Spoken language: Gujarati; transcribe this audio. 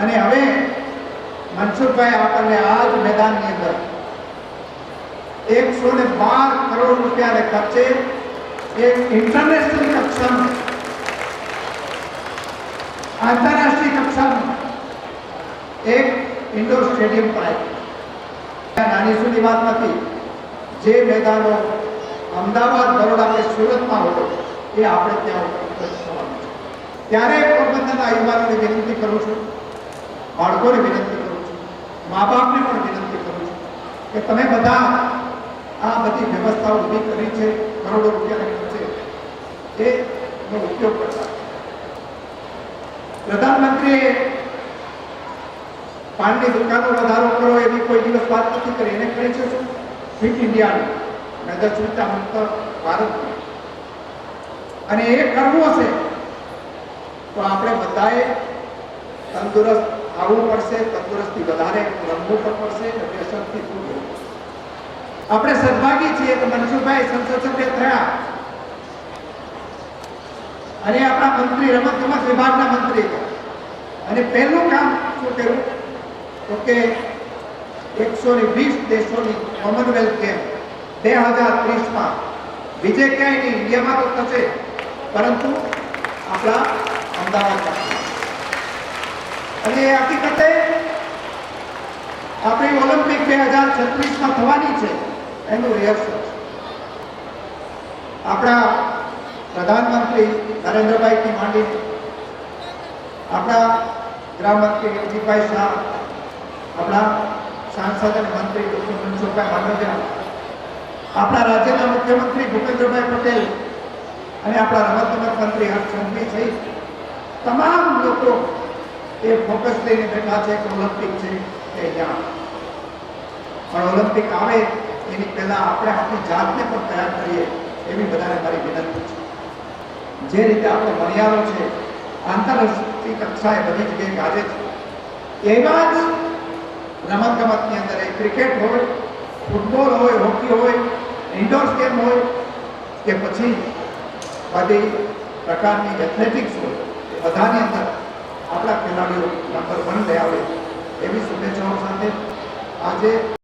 અને હવે મનસુખભાઈ આપણને આ જ મેદાનની અંદર એકસો ને બાર કરોડ રૂપિયાને ખર્ચે એક ઇન્ટરનેશનલ કક્ષાનું, આંતરરાષ્ટ્રીય કક્ષાનું એક ઇન્ડોર સ્ટેડિયમ પણ આવ્યું નાની સુધી વાત નથી, જે મેદાનો અમદાવાદ, બરોડા કે સુરતમાં હોય, એ આપણે ત્યાં ત્યારે પોરબંદરના યુવાનોને વિનંતી કરું છું બાળકોને વિનંતી કરું છું. મા બાપને પણ વિનંતી કરું છું કે તમે બધા આ બધી વ્યવસ્થાઓ ઊભી કરી છે, કરોડો રૂપિયાના ખર્ચે એનો ઉપયોગ કરતા. પ્રધાનમંત્રીએ પાનની દુકાનો વધારો કરો એવી કોઈ દિવસ વાત નથી કરી. એને કરી છે શું ફિટ ઇન્ડિયાની નજર સુવિધા મુક્ત ભારત અને એ કરવું હશે તો આપણે બધાએ તંદુરસ્ત આવવું પડશે, તંદુરસ્તી વધારે, રમવું પણ પડશે અને વ્યસનથી દૂર આપણે સદભાગી છીએ કે મનસુખભાઈ સંસદ સભ્ય થયા. અને આપણા મંત્રી, રમત ગમત વિભાગના મંત્રી હતા. અને પહેલું કામ શું કર્યું? તો કે એકસો ને વીસ દેશોની કોમનવેલ્થ ગેમ બે હજાર ત્રીસમાં. બીજે ક્યાંય નહીં, ઇન્ડિયામાં તો થશે. પરંતુ આપણા અમદાવાદમાં. અને એ હકીકતે આપણી ઓલિમ્પિક બે હજાર છત્રીસમાં થવાની છે, એનું રિહર્સલ આપણા પ્રધાનમંત્રી નરેન્દ્રભાઈથી માંડી, આપણા ગૃહમંત્રી અજીતભાઈ શાહ, આપણા સાંસદ અને મંત્રી ડૉક્ટર મનસુખભાઈ માંડવિયા આપણા રાજ્યના મુખ્યમંત્રી ભૂપેન્દ્રભાઈ પટેલ અને આપણા રમતગમત મંત્રી હર્ષ સંઘવી સહિત તમામ લોકો એ ફોકસ લઈને બેઠા છે કે ઓલિમ્પિક છે એ જાણ પણ ઓલિમ્પિક આવે, એની પહેલા આપણે આપણી જાતને પણ તૈયાર કરીએ એવી બધાને મારી વિનંતી છે. જે રીતે આપણે ભણિયારો છે, આંતરરાષ્ટ્રીય કક્ષાએ બધી જગ્યાએ ગાજે છે. એવા જ રમતગમતની અંદર એ ક્રિકેટ હોય, ફૂટબોલ હોય, હોકી હોય ઇન્ડોર ગેમ હોય, કે પછી બધી પ્રકારની એથ્લેટિક્સ હોય બધાની અંદર આપણા ખેલાડીઓ નંબર વન લઈ આવે એવી શુભેચ્છાઓ સાથે આજે